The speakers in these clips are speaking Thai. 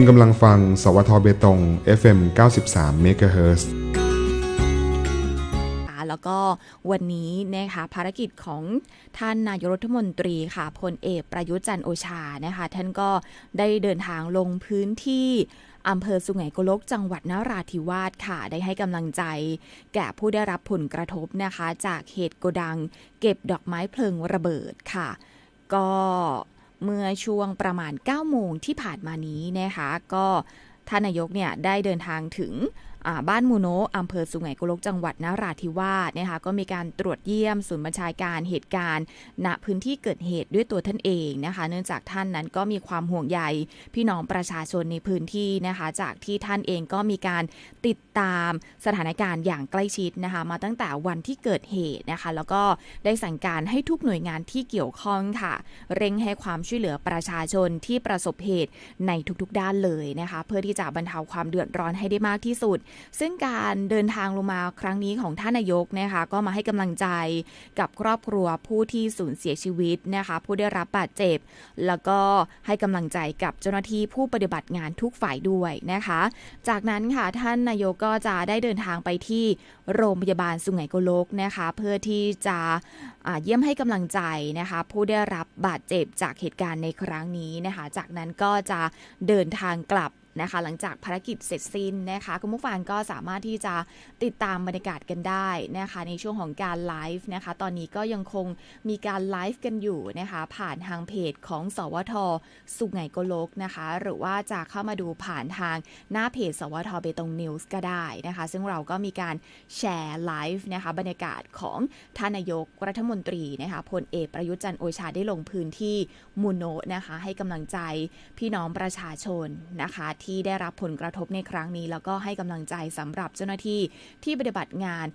คุณกำลังฟัง สวทเบตง FM 93 MHz ค่ะแล้วก็วันนี้นะคะภารกิจของท่านนายกรัฐมนตรีค่ะพลเอกประยุทธ์จันโอชานะคะท่านก็ได้เดินทางลงพื้นที่อำเภอสุไหงโกลกจังหวัดนราธิวาสค่ะ ได้ให้กำลังใจ แก่ผู้ได้รับผลกระทบนะคะ จากเหตุโกดัง เก็บดอกไม้เพลิงระเบิดค่ะ ก็ เมื่อช่วงประมาณ9โมงที่ผ่านมานี้นะคะ ก็ท่านนายกเนี่ยได้เดินทางถึง บ้านมูโนะอำเภอสุไหงโกลกจังหวัดนราธิวาสนะคะก็มีการตรวจเยี่ยมศูนย์บัญชาการเหตุการณ์ ณพื้นที่เกิดเหตุด้วยตัวท่านเองนะคะ เนื่องจากท่านนั้นก็มีความห่วงใยพี่น้องประชาชนในพื้นที่นะคะ จากที่ท่านเองก็มีการติดตามสถานการณ์อย่างใกล้ชิดนะคะ มาตั้งแต่วันที่เกิดเหตุนะคะ แล้วก็ได้สั่งการให้ทุกหน่วยงานที่เกี่ยวข้องค่ะ เร่งให้ความช่วยเหลือประชาชนที่ประสบเหตุในทุกๆด้านเลยนะคะ เพื่อที่จะบรรเทาความเดือดร้อนให้ได้มากที่สุดซึ่งการเดินทางลงมาครั้งนี้ของท่านนายกนะคะก็มาให้กำลังใจกับครอบครัวผู้ที่สูญเสียชีวิตนะคะผู้ได้รับบาดเจ็บ แล้วก็ให้กำลังใจกับเจ้าหน้าที่ผู้ปฏิบัติงานทุกฝ่ายด้วยนะคะ จากนั้นค่ะท่านนายกก็จะได้เดินทางไปที่โรงพยาบาลสุไหงโกลกนะคะ เพื่อที่จะเยี่ยมให้กำลังใจนะคะ ผู้ได้รับบาดเจ็บจากเหตุการณ์ในครั้งนี้นะคะ จากนั้นก็จะเดินทางกลับ นะคะ หลังจากภารกิจเสร็จสิ้นนะคะคุณผู้ฟังก็สามารถที่จะติดตามบรรยากาศกันได้นะคะ ในช่วงของการไลฟ์นะคะ ตอนนี้ก็ยังคงมีการไลฟ์กันอยู่นะคะ ผ่านทางเพจของสวท สุไหงโกโลกนะคะ หรือว่าจะเข้ามาดูผ่านทางหน้าเพจ สวทเบตงนิวส์ก็ได้นะคะ ซึ่งเราก็มีการแชร์ไลฟ์นะคะบรรยากาศของท่านนายกรัฐมนตรีนะคะพลเอกประยุทธ์จันโอชาได้ลงพื้นที่มูโนะนะคะ ให้กำลังใจพี่น้องประชาชนนะคะที่ได้รับผลกระทบในครั้งนี้ แล้วก็ให้กำลังใจสำหรับเจ้าหน้าที่ที่ปฏิบัติงาน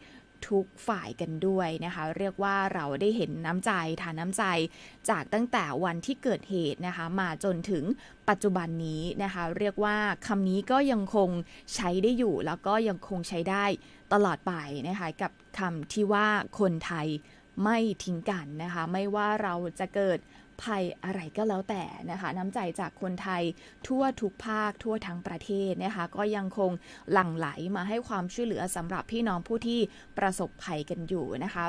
ทุกฝ่ายกันด้วยนะคะ เรียกว่าเราได้เห็นน้ำใจทานน้ำใจ จากตั้งแต่วันที่เกิดเหตุนะคะ มาจนถึงปัจจุบันนี้นะคะ เรียกว่าคำนี้ก็ยังคงใช้ได้อยู่ แล้วก็ยังคงใช้ได้ตลอดไปนะคะกับคำที่ว่าคนไทยไม่ทิ้งกันนะคะ ไม่ว่าเราจะเกิด ภัยอะไรก็แล้วแต่นะคะ น้ำใจจากคนไทยทั่วทุกภาคทั่วทั้งประเทศนะคะ ก็ยังคงหลั่งไหลมาให้ความช่วยเหลือสำหรับพี่น้องผู้ที่ประสบภัยกันอยู่นะคะ